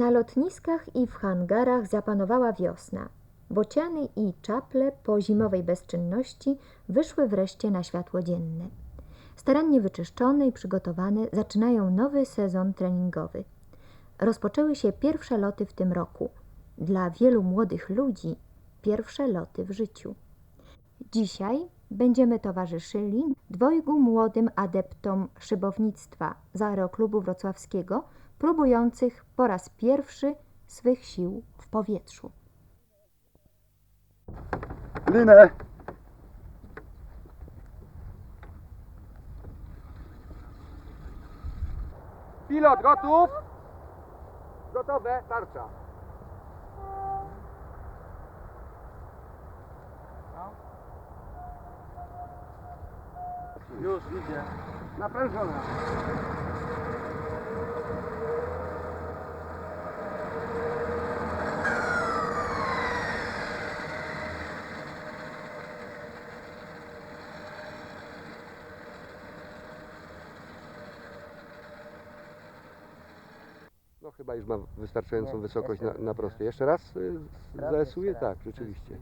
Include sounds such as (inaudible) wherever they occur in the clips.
Na lotniskach i w hangarach zapanowała wiosna. Bociany i czaple po zimowej bezczynności wyszły wreszcie na światło dzienne. Starannie wyczyszczone i przygotowane zaczynają nowy sezon treningowy. Rozpoczęły się pierwsze loty w tym roku. Dla wielu młodych ludzi pierwsze loty w życiu. Dzisiaj będziemy towarzyszyli dwojgu młodym adeptom szybownictwa z Aeroklubu Wrocławskiego, próbujących po raz pierwszy swych sił w powietrzu. Linę! Pilot gotów? Gotowe, tarcza. Już idzie. Naprężona. No chyba już ma wystarczającą wysokość na, na prostej. Jeszcze raz y, raz. Tak, rzeczywiście.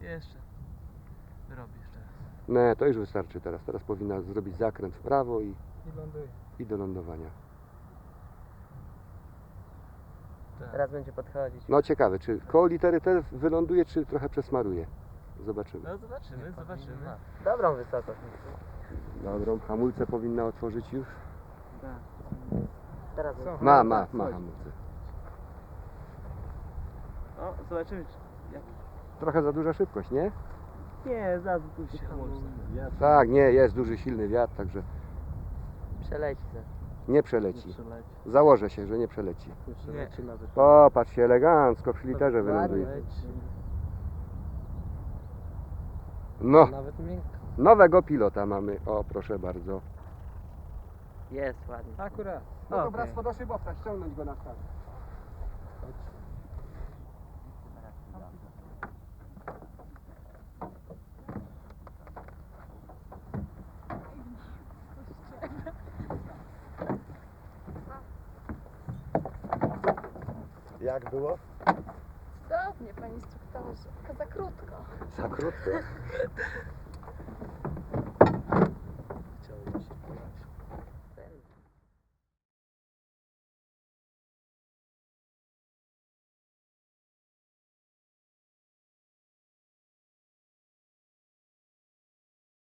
Jeszcze. Raz. Nie, to już wystarczy teraz. Teraz powinna zrobić zakręt w prawo i, I ląduje. i do lądowania. Teraz będzie podchodzić. No ciekawe, czy koło litery T wyląduje, czy trochę przesmaruje. Zobaczymy. No zobaczymy, zobaczymy. Dobrą wysokość. Dobrą, hamulce powinna otworzyć już. Teraz Ma, ma, ma hamulce. O, zobaczymy. czy- Jak... Trochę za duża szybkość, nie? Nie, zaraz puści hamulce. Tak, nie, jest duży, silny wiatr, także Przeleci za. nie przeleci. Przeleci. Założę się, że nie przeleci. Nie przeleci nawet. Popatrz się elegancko, przy literze wyląduje. No, Nawet miękko. nowego pilota mamy. O, proszę bardzo. Jest ładnie. Akurat. No to bractwo do szybowca, ściągnąć go na start. Jak było? Cudownie, panie instruktorze, tylko za krótko. Za krótko. (laughs)